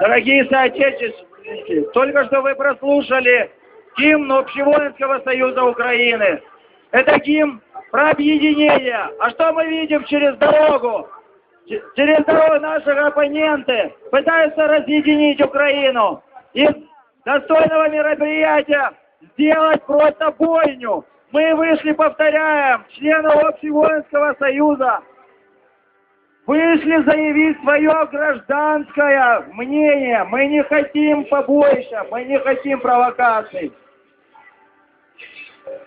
Дорогие соотечественники, только что вы прослушали гимн Общевоинского союза Украины. Это гимн про объединение. А что мы видим через дорогу? Через дорогу наши оппоненты пытаются разъединить Украину. И достойного мероприятия сделать просто бойню. Мы вышли, повторяем, члены Общевоинского союза вышли заявить свое гражданское мнение. Мы не хотим побоища, мы не хотим провокаций.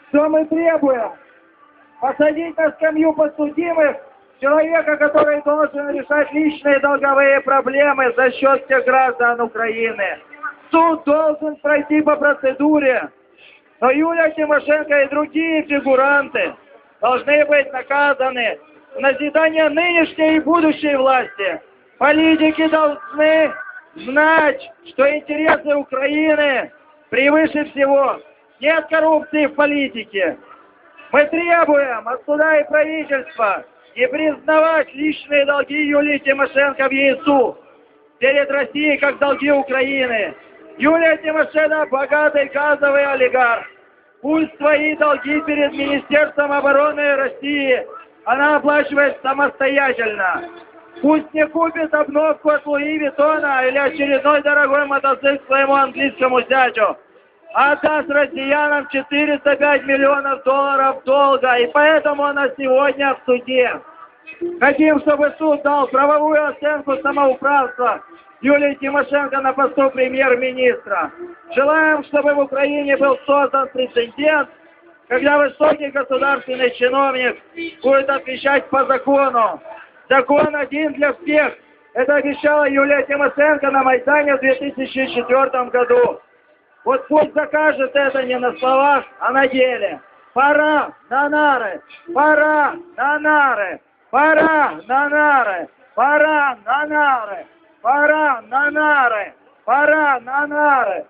Что мы требуем? Посадить на скамью подсудимых человека, который должен решать личные долговые проблемы за счет всех граждан Украины. Суд должен пройти по процедуре. Но Юлия Тимошенко и другие фигуранты должны быть наказаны в назидание нынешней и будущей власти. Политики должны знать, что интересы Украины превыше всего. Нет коррупции в политике. Мы требуем от суда и правительства не признавать личные долги Юлии Тимошенко в ЕСУ перед Россией как долги Украины. Юлия Тимошенко богатый газовый олигарх. Пусть свои долги перед Министерством обороны России она оплачивает самостоятельно. Пусть не купит обновку от Луи Виттона или очередной дорогой мотоцикл своему английскому зятю, отдаст россиянам 405 миллионов долларов долга, и поэтому она сегодня в суде. Хотим, чтобы суд дал правовую оценку самоуправства Юлии Тимошенко на посту премьер-министра. Желаем, чтобы в Украине был создан прецедент, когда высокий государственный чиновник будет отвечать по закону. Закон один для всех. Это обещала Юлия Тимошенко на Майдане в 2004 году. Вот пусть закажет это не на словах, а на деле. Пора на нары, пора на нары, пора на нары, пора на нары, пора на нары, пора на нары,